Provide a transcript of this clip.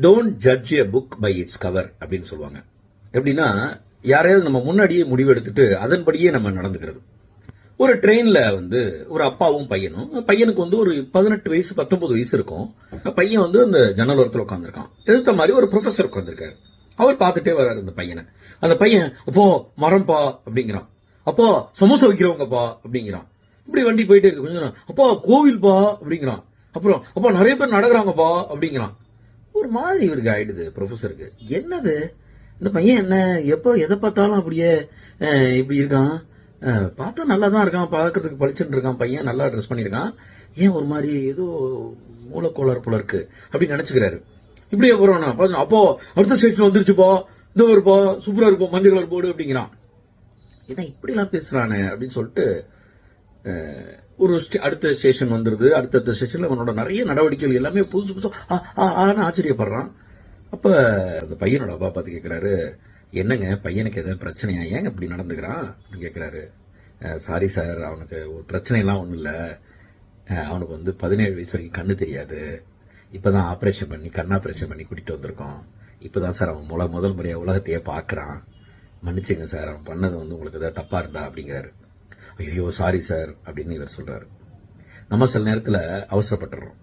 Don't judge a book by its cover அப்படின்னு சொல்லுவாங்க. எப்படின்னா யாரையாவது நம்ம முன்னாடியே முடிவு எடுத்துட்டு அதன்படியே நம்ம நடந்துக்கிறது. ஒரு ட்ரெயினில் வந்து ஒரு அப்பாவும் பையனும் பையனுக்கு வந்து ஒரு பதினெட்டு வயசு பத்தொன்பது வயசு இருக்கும். பையன் வந்து அந்த ஜன்னல் ஓரத்தில் உட்காந்துருக்கான் எடுத்த மாதிரி ஒரு ப்ரொஃபசர் உட்காந்துருக்காரு அவர் பார்த்துட்டே வர்றாரு அந்த பையனை. அந்த பையன் அப்போ மரம்பா? அப்படிங்கிறான். அப்பா சமோசா வைக்கிறவங்கப்பா? அப்படிங்கிறான். இப்படி வண்டி போயிட்டே இருக்கு. கொஞ்சம் அப்பா கோவில்பா? அப்படிங்கிறான். அப்புறம் அப்பா நிறைய பேர் நடக்கிறாங்கப்பா? அப்படிங்கிறான். ஒரு மாதிரி இவருக்கு ஆயிடுது ப்ரொஃபஸருக்கு என்னது? இந்த பையன் என்ன? எப்போ எதை பார்த்தாலும் அப்படியே இப்படி இருக்கான். பார்த்தா நல்லா தான் இருக்கான் பார்க்கறதுக்கு பளிச்சுன்னு இருக்கான். பையன் நல்லா ட்ரெஸ் பண்ணியிருக்கான். ஏன் ஒரு மாதிரி ஏதோ மூலக்கோளாறு போல இருக்கு அப்படின்னு நினச்சிக்கிறாரு. இப்படியே போறோம் அப்போ அடுத்த ஸ்டேஷன் வந்துருச்சுப்போ இந்த இருப்போம் சூப்பராக இருப்போம் மஞ்சள் கலர் போடு அப்படிங்கிறான். என்ன இப்படிலாம் பேசுகிறானே அப்படின்னு சொல்லிட்டு ஒரு ஸ்டே- அடுத்த ஸ்டேஷன் வந்துருது. அடுத்தடுத்த ஸ்டேஷன்ல அவனோட நிறைய நடவடிக்கைகள் எல்லாமே புதுசு புதுசு ஆ, ஆ, ஆச்சரியப்படுறான். அப்ப அந்த பையனோட அப்பா பார்த்து கேட்கிறாரு என்னங்க பையனுக்கு எதாவது பிரச்சனையா? ஏங்க இப்படி நடந்துக்கிறான்? அப்படின்னு கேட்கிறாரு சாரி சார் அவனுக்கு ஒரு பிரச்சனைலாம் ஒன்றும் இல்லை. அவனுக்கு வந்து பதினேழு வயசு வரைக்கும் கண்ணு தெரியாது. இப்போ தான் ஆப்ரேஷன் பண்ணி கண் ஆப்ரேஷன் பண்ணி கூட்டிகிட்டு வந்திருக்கோம் இப்போ தான் சார் அவன் முத முதல் முறையாக உலகத்தையே பார்க்கறான். மன்னிச்சுங்க சார் அவன் பண்ணது வந்து உங்களுக்கு எதாவது தப்பாக இருந்தா? அப்படிங்கிறாரு. ஐயோ சாரி சார் அப்படின்னு இவர் சொல்றாரு. நம்ம சில நேரத்துல அவசரப்பட்டுறோம்.